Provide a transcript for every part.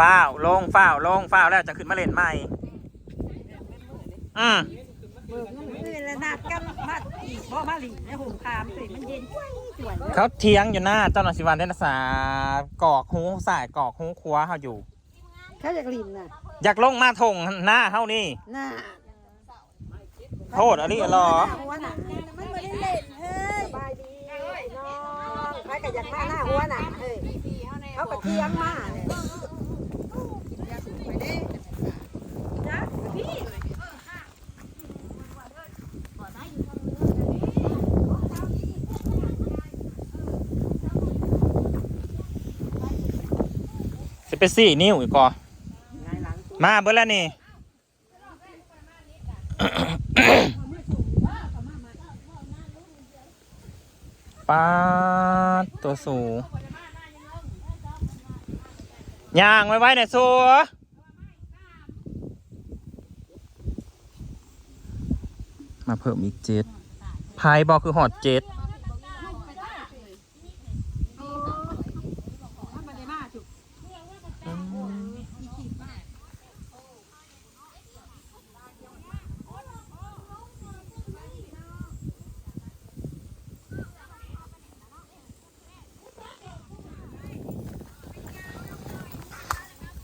ฝ้าวลงฝ้าวลงฝ้าวแล้วจะขึ้นมาเล่นใหม่ อืมเบิกเงินมื้อละนัดกันมาบ่มาหลีในห่มคามสิมันเย็นจ้วยจ้วยเขาเทียงอยู่หน้าเจ้าหน้าที่วันเดนสากอกหูสายกอกหูครัวเขาอยู่ เขาอยากลินน่ะอยากลงมาทงหน้าเขานี่ น่าโทษอันนี้เหรอ หัวหนามันไม่ได้เล่นเฮ้ยสบายดีน้องใครก็อยากมาหน้าหัวหนาเฮ้ยเขาก็เทียงมาเลยจ้ะพี่ สิไปสี่นิ้วอีกก่อมาเบิ่แล้วนี่ป้าตัวสูงย่างไว้ไว้เนี่ยสัว มาเพิ่มอีกเจ็ดพายบอคือหอดเจ็ด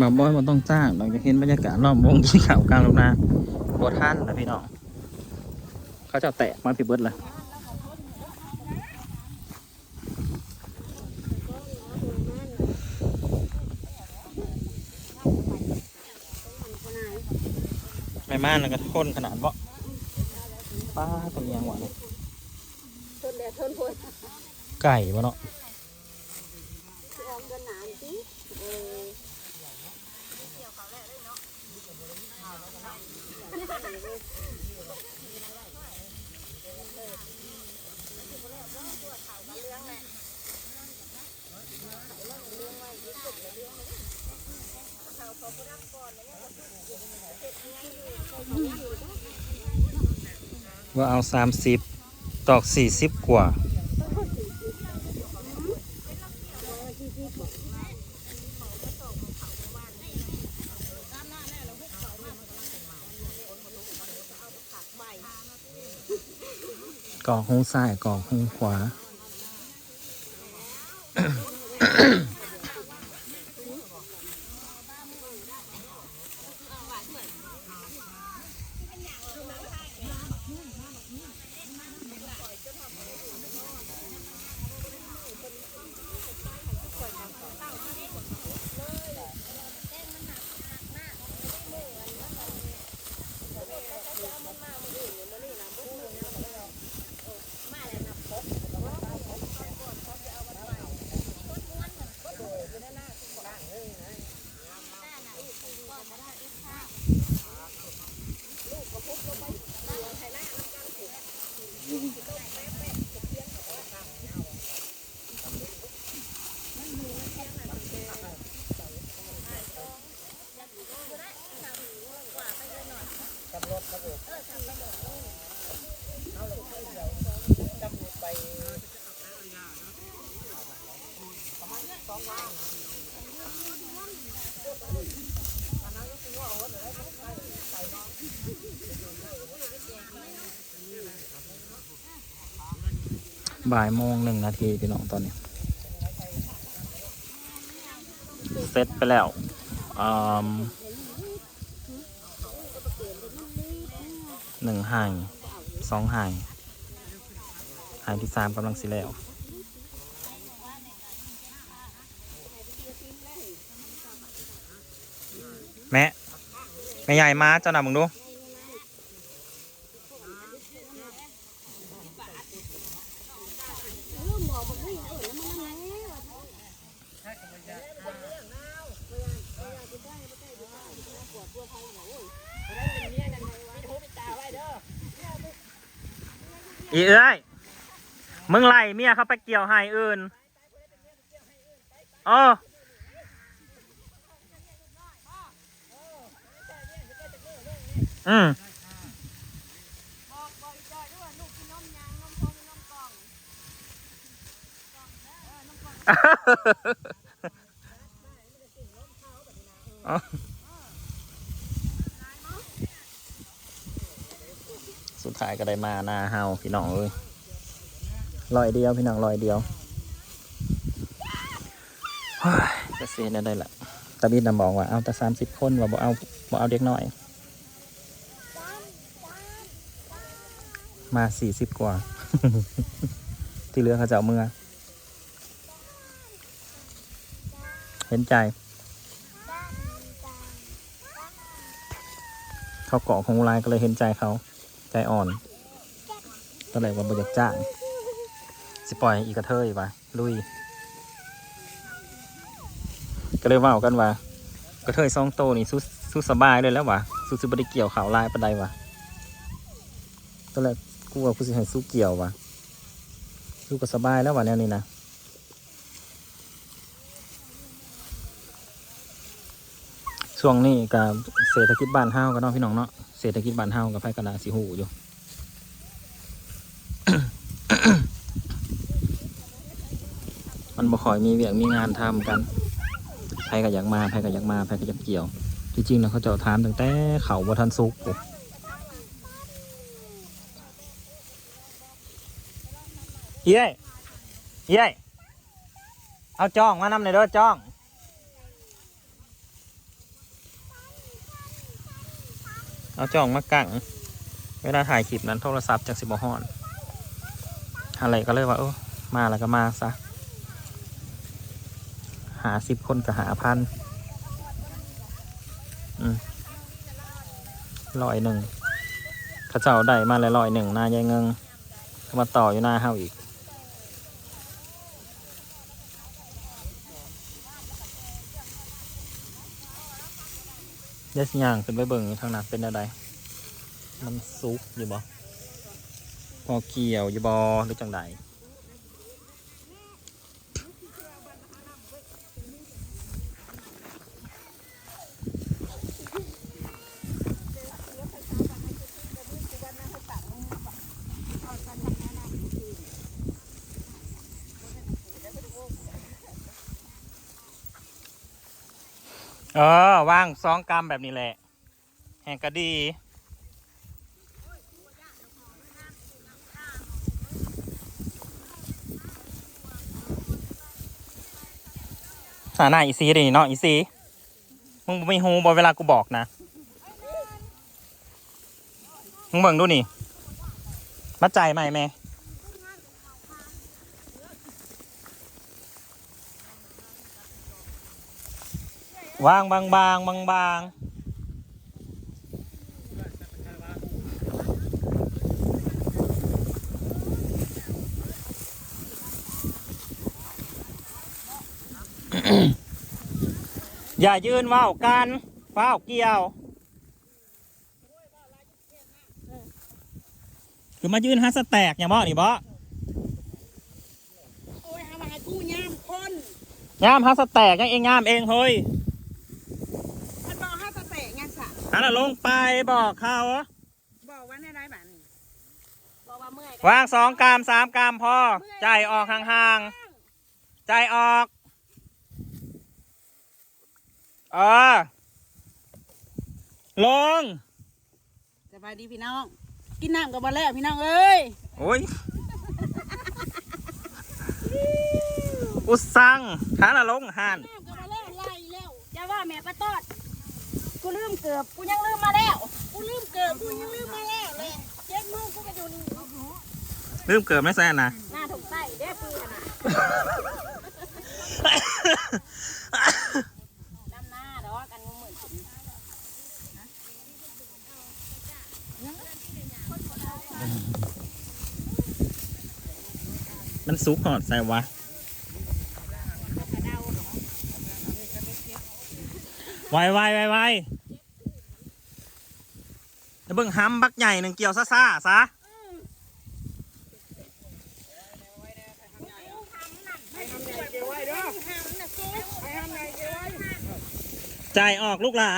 มาบอยมันต้องจ้างเราจะเห็นบรรยากาศรอบวงที่เขากลางลงนาบท่านนะพี่น้อง เขาจะแตกมาพี่เบิร์ดเลยไม่ม่านแล้วก็ทนขนาดบ่ป้าตัวเมียงหวานเลยทนแล้วทนพนไก่บ่เนาะ ออมกันหนานสิเออ ว่าเอาสามสิบตอกสี่สิบกว่า กอกหูซ้ายกอกหูขวา บ่ายโมงหนึ่งนาทีพี่น้องตอนนี้เสร็จไปแล้วอืมหนึ่งห่างสองห่างห่างที่สามกำลังสิแล้วแม่แม่ใหญ่มาเจ้าหน่ามึงดู อีเอ้ยมึงไล่เมียเขาไปเกี่ยวให้อื่นเอออืมอ๋อ สายก็ได้มาหน้าเฮาพี่น้องเอ้ยลอยเดียวพี่น้องลอยเดียวเฮ้ยจะเสียได้ได้ละตาบิดนำบอกว่าเอาแต่สามสิบคนว่าบ่เอาบ่เอาเด็กน้อย มาสี่สิบกว่า ที่เหลือเขาจะเอามือเห็นใจเขาเกาะของลายก็เลยเห็นใจเขา ใจอ่อนก็เลยว่าบอยากจ้างสิปล่อยอีกกระเทยไปลุย ก็เลยว่ากันว่ากระเทยซองโตนี่สู้สู้สบายเลยแล้ววะสู้สิบได้เกี่ยวข่าวลายปานใดวะตอนแรกกูว่ากูสิให้สู้เกี่ยววะสู้ก็สบายแล้ววะแนวนี้นะ ช่วงนี้กับเศรษฐกิจบ้านเฮากันเนาะพี่น้องเนาะเศรษฐกิจบ้านเฮากับไผกระดาษสีหูอยู่มันบ่คอยมีเวียกมีงานทำกันไผก็อยากมาไผก็อยากมาไผก็อยากเกี่ยวจริงๆนะเขาเจ้าถามตั้งแต่เขาบ่ทันสุกปุ๊เย้ยเย้ยเอาจ้องมานำหน่อยเด้อจ้อง เอาจ่องมากังเวลาถ่ายคลิปนั้นโทรศัพท์จากสิบฮอนอะไรก็เลยว่าเออมาแล้วก็มาซะหาสิบคนก็หาพันอืมร้อยหนึ่งข้าเจ้าได้มาแล้วร้อยหนึ่งนายายเงิงมาต่ออยู่หน้าเฮาอีก เดสย่างขึ้นไปเบิ่งทางนั้นเป็นอะไรมันซุกอยู่บ่พอเกี่ยวอยู่บ่หรือจังใด ออว่างสองกรัมแบบนี้แหละ แห่งก็ดีสาหน้าอีซีดิเนาะอีซีมึงไม่ฮูบอเวลากูบอกนะมึงเบิ่งดูนี่มาใจไหมแม่ วางบางบางบางบางอย่ายืนว่าวกันว่าวเกี่ยว คือมายืนฮัสแตกอย่างบ่นี่บ่โอ้ยหามาให้กูยามคนงามฮัสแตกยังเองงามเองเฮ้ย มันบอกห้าตะเตะงา นสะอันน่ะลงไปบอกเขาบอกว่าในไรบ้านบอกว่าเมื่อยวางสองกรัมสามกรัมพอใจายออกห่างๆใจายออก เออ ลง สบายดีพี่น้อง กินน้ำกับมาแล้วพี่น้องเอ้ยโอ้ย อุสังหาน่ะลงหัน น้ำกับมาแล้วไล่แล้วอย่าว่าแม่ปะตอด กูลืมเกือบกูยังลืมมาแล้วกูลืมเกือบกูยังลืมมาแล้วเลยเจ็ดโมงกูก็อยู่นี่ลืมเกิดไม่แซ่นะหน้าถุงใต้เด้อปืนน่ะน้ำหน้าดอกกันงูเหมือนสิมันซุกหอดใส่วะ ไวไวไวไวแล้วเบิ่งห้ำบักใหญ่หนึ่งเกี่ยวซ่าซ่าซะจ่ายออกลูกหลา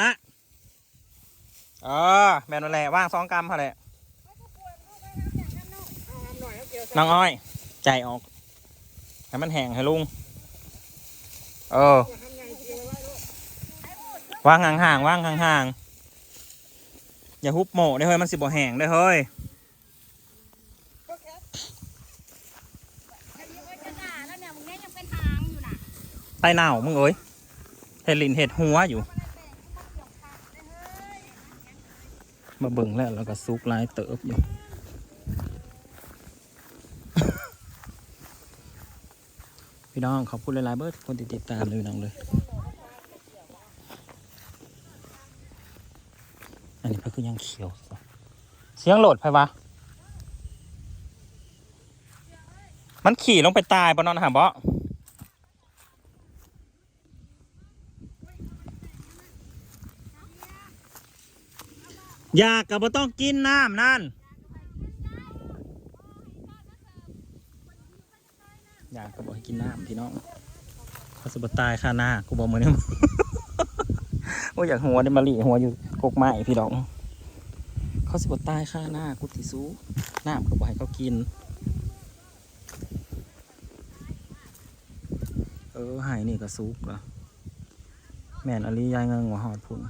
เออแม่นแหละว่างสองกรัมพอแหละน้องอ้อยจ่ายออก ให้มันแห้งให้ลุง เออ วางห่างๆวางห่างๆอย่าฮุบโหมได้เฮ้ยมันสิบ่แห้งได้เฮ้ยไอ้เดี๋ยวจะด่าแล้วเนี่ยมึงเนี่ยยังเป็นทางอยู่น่ะไตหนาวมึงเอ้ยเห็ดลินเห็ดหัวอยู่มาเบิ่งแล้วแล้วก็ซุกลายเติบอยู่พี่น้องขอบคุณหลายๆเบิร์ดคนติดตามเลยน้องเลย อันนี้เพื่อ คือยังเขียว เสียงโหลดไปวะ มันขี่ลงไปตายปะนอนหาบ่อยากกับบ่ต้องกินน้ำนั่น อยากกับบ่ให้กินน้ำพี่น้องเขาสบตายค่าหน้ากูบอกมือนี่ว่าอยากหัวได้มาหลีหัวอยู่กกไม้พี่น้อง เขาสิบตายค่าหน้ากูติสูน้ำก็บ่ให้เขากิน เออหายนี่ก็ซุกเหรอแม่นอลียายเงิงหัวหอดพุ่น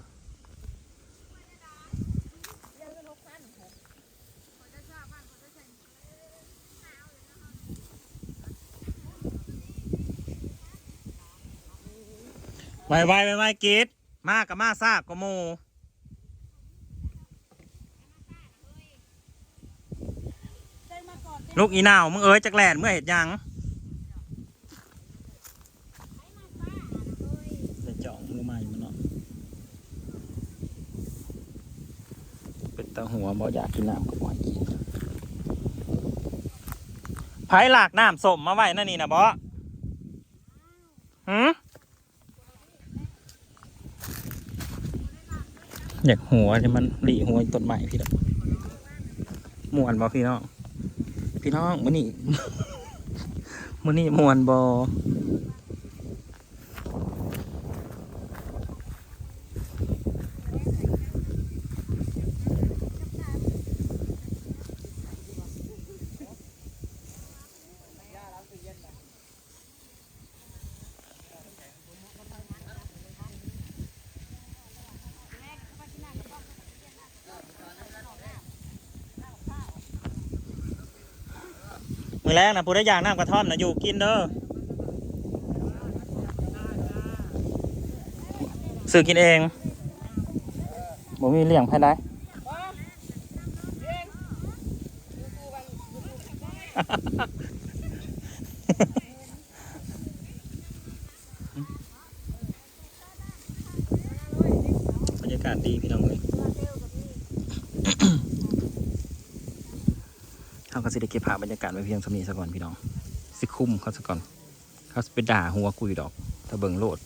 ไวไวไวไวกีดมากับมาซากกว่าหมู ได้มาก่อน ลูกอีนาวมึงเอ้ยจักแลนเมื่อเห็ดหยังเดี๋ยวจ่องลูกมาอยู่มันเนาะเป็นตาหัวบ่อยากกินน้ำก็บ่ให้กินไผหลากน้ำส้มมาไว้นั่นนี่นะบ่หืมอยากหัวเนี่ยมันหลีหัวต้นไม้พี่ดอกม่วนบ่พี่น้อง พี่น้องมื้อนี้ มื้อนี้มวนบ มือแรกนะผู้ได้ยางน้ำกระท่อมนะอยู่กินเด้อซื้อกินเองบ่มีเลี้ยงให้ได้ บรรยากาศดีพี่น้องเลย เขาก็สิได้เก็บภาพบรรยากาศไว้เพียงสมีซะก่อนพี่น้อง สิคุ้มเขาซะก่อน เขาไปด่าหัวกูอยู่ดอก ถ้าเบิ่งโลด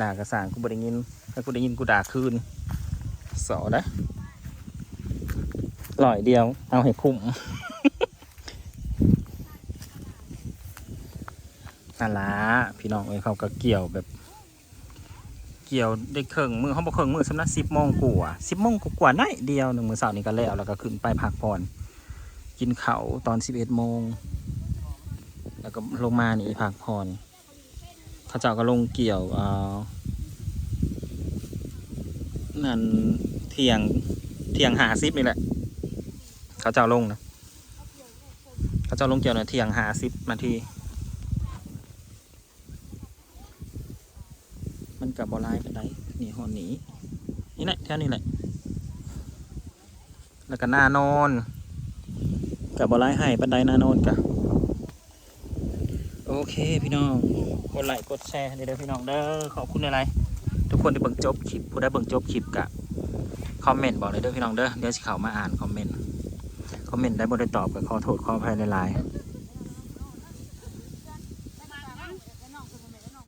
ด่ากระสางกูบ่ได้ยิน ถ้ากูได้ยินกูด่าคืนสอนะลอยเดียว เอาให้คุ้มนั่นละพี่น้องเอ้ยเขาก็เกี่ยวแบบ เกี่ยวได้เครื่องมือเขาบอกเครื่องมือสำนักสิบโมงกว่าสิบโมงกว่าน้อยเดียวหนึ่งมือเสาร์นี้ก็แล้วแล้วก็ขึ้นไปพักผ่อน กินเขาตอนสิบเอ็ดโมง แล้วก็ลงมานี่พักผ่อนเขาเจ้าก็ลงเกี่ยวเอานั่นเที่ยงเที่ยงหาซิบนี่แหละ เขาเจ้าลงนะ เขาเจ้าลงเกี่ยวนะเที่ยงหาซิบนาทีมันกับบอลายไปได้นี่หอนหนีนี่แหละแค่นี้แหละ แล้วก็หน้านอน กับบอลายให้ปันไดหน้านนกะโอเคพี่น้องกดไลค์กดแชร์ให้เด้อพี่น้องเด้อขอบคุณอะไรทุกคนที่เบิ่งจบคลิปผู้ได้เบิ่งจบคลิปกะคอมเมนต์บอกเลยเด้อพี่น้องเด้อเดี๋ยวสิเข้ามาอ่านคอมเมนต์คอมเมนต์ได้บ่ได้ตอบกับขอโทษขออภัยหลายๆ